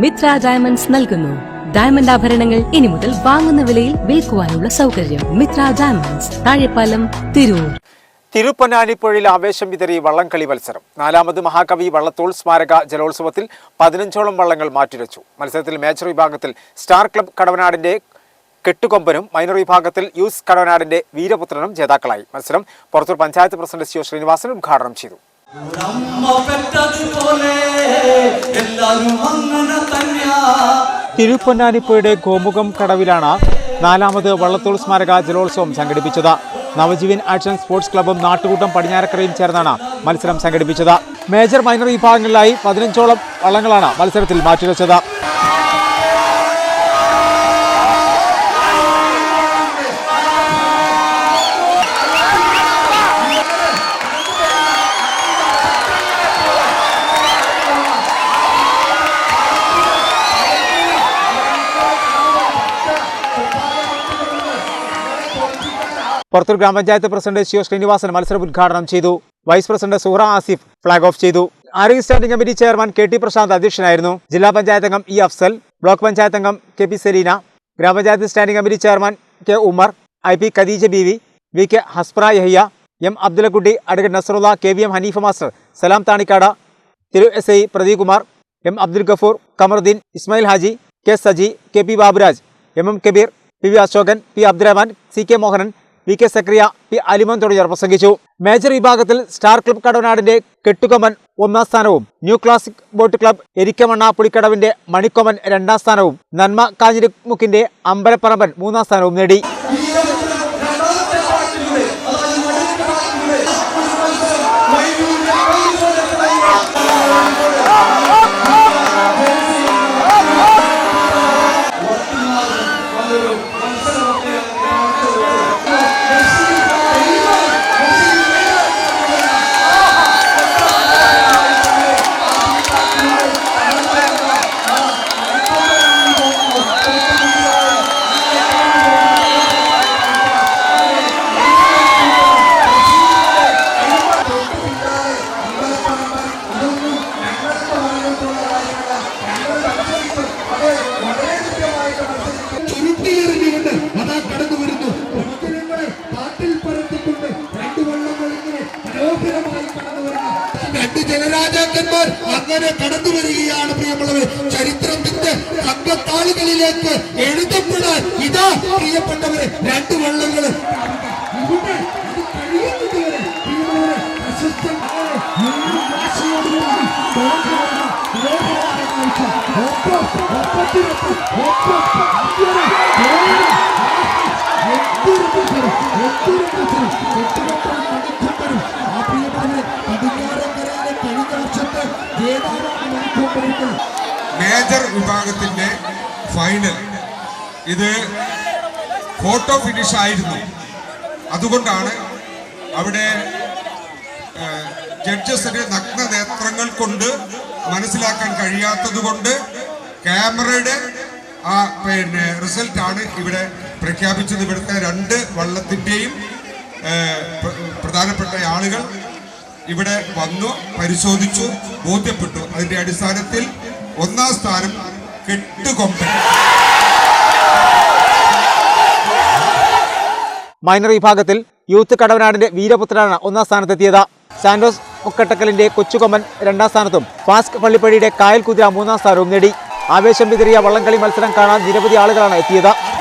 Mitra diamonds നൽകുന്നു. Diamond ആഭരണങ്ങൾ ഇനി മുതൽ വാങ്ങുന്ന വിലയിൽ വിൽക്കുവാനുള്ള സൗകര്യം മിത്ര ഡയമണ്ട്സ് താഴെപ്പാലം തിരൂർ. തിരുപ്പൊന്നാനിപ്പുഴയിൽ ആവേശം വിതറി വള്ളംകളി മത്സരം. നാലാമത് മഹാകവി വള്ളത്തോൾ സ്മാരക ജലോത്സവത്തിൽ പതിനഞ്ചോളം വള്ളങ്ങൾ മാറ്റിവെച്ചു. മത്സരത്തിൽ മേജർ വിഭാഗത്തിൽ സ്റ്റാർ ക്ലബ് കടവനാടിന്റെ കെട്ടുകൊമ്പനും മൈനർ വിഭാഗത്തിൽ യൂസ് കടവനാടിന്റെ വീരപുത്രനും ജേതാക്കളായി. മത്സരം പുറത്തൂർ പഞ്ചായത്ത് പ്രസിഡന്റ് ശ്രീനിവാസൻ ഉദ്ഘാടനം ചെയ്തു. തിരുപ്പൊന്നാനിപ്പുഴയുടെ ഗോമുഖം കടവിലാണ് നാലാമത് വള്ളത്തോൾ സ്മാരക ജലോത്സവം സംഘടിപ്പിച്ചത്. നവജീവൻ ആക്ഷൻ സ്പോർട്സ് ക്ലബ്ബും നാട്ടുകൂട്ടം പടിഞ്ഞാറക്കരയും ചേർന്നാണ് മത്സരം സംഘടിപ്പിച്ചത്. മേജർ മൈനർ വിഭാഗങ്ങളിലായി പതിനഞ്ചോളം വള്ളങ്ങളാണ് മത്സരത്തിൽ മാറ്റിവെച്ചത്. പുറത്തൂർ ഗ്രാമപഞ്ചായത്ത് പ്രസിഡന്റ് ശിവ ശ്രീനിവാസൻ മത്സരം ഉദ്ഘാടനം ചെയ്തു. Vice president Suhara Asif flag off ചെയ്തു. ആരോഗ്യ standing committee chairman K T Prashanth അധ്യക്ഷനായിരുന്നു. ജില്ലാ പഞ്ചായത്ത് അംഗം ഇ അഫ്സൽ ബ്ലോക്ക് പഞ്ചായത്ത് അംഗം കെ പി സെലീന ഗ്രാമപഞ്ചായത്ത് standing committee chairman K Umar I P Khadeeja B V K ഹസ്പ്ര Yahiya M Abdulakutty advocate Nasarulla K V M Haneefa master Salam Thanikkad Thiru S I Pradeep Kumar M Abdul Gafoor Kamaruddeen Ismail Haji K Saji K P Baburaj M M Kabeer P V Ashokan P Abdurahman C K Mohanan V K Zakariya P Aliman തുടങ്ങിയവർ പ്രസംഗിച്ചു. Major വിഭാഗത്തിൽ star club കടവനാടിന്റെ കെട്ടുകൊമൻ ഒന്നാം സ്ഥാനവും new classic boat club Erikkamanna പുളിക്കടവിന്റെ മണിക്കൊമ്മൻ രണ്ടാം സ്ഥാനവും നന്മ കാഞ്ഞിരിമുക്കിന്റെ അമ്പലപ്പറമ്പൻ മൂന്നാം സ്ഥാനവും നേടി. രണ്ട് ജനരാജാക്കന്മാർ അങ്ങനെ കടന്നു വരികയാണ് പ്രിയമുള്ളവർ ചരിത്രത്തിന്റെ തങ്കത്താളുകളിലേക്ക് എഴുതപ്പെടാൻ. ഇതാ പ്രിയപ്പെട്ടവരെ രണ്ട് വള്ളങ്ങൾ ഇവിടെ മേജർ വിഭാഗത്തിന്റെ ഫൈനൽ ഇത് ഫോട്ടോ ഫിനിഷ് ആയിരുന്നു. അതുകൊണ്ടാണ് അവിടെ ജഡ്ജസിന് നഗ്ന നേത്രങ്ങൾ കൊണ്ട് മനസ്സിലാക്കാൻ കഴിയാത്തത് കൊണ്ട് ക്യാമറയുടെ ആ പിന്നെ റിസൾട്ട് ആണ് ഇവിടെ പ്രഖ്യാപിച്ചത്. ഇവിടുത്തെ രണ്ട് വള്ളത്തിന്റെയും പ്രധാനപ്പെട്ട ആളുകൾ ഇവിടെ വന്നു പരിശോധിച്ചു ബോധ്യപ്പെട്ടു. അതിന്റെ അടിസ്ഥാനത്തിൽ ഒന്നാം സ്ഥാനം കെട്ടുകൊമ്പൻ. മൈനർ വിഭാഗത്തിൽ യൂത്ത് കടവനാടിന്റെ വീരപുത്രനാണ് ഒന്നാം സ്ഥാനത്തെത്തിയത്. സാന്റോസ് മുക്കട്ടക്കലിന്റെ കൊച്ചുകൊമ്പൻ രണ്ടാം സ്ഥാനത്തും ഫാസ്ക് പള്ളിപ്പടിയുടെ കായൽ കുതിര മൂന്നാം സ്ഥാനവും നേടി. ആവേശം വിതറിയ വള്ളംകളി മത്സരം കാണാൻ നിരവധി ആളുകളാണ് എത്തിയത്.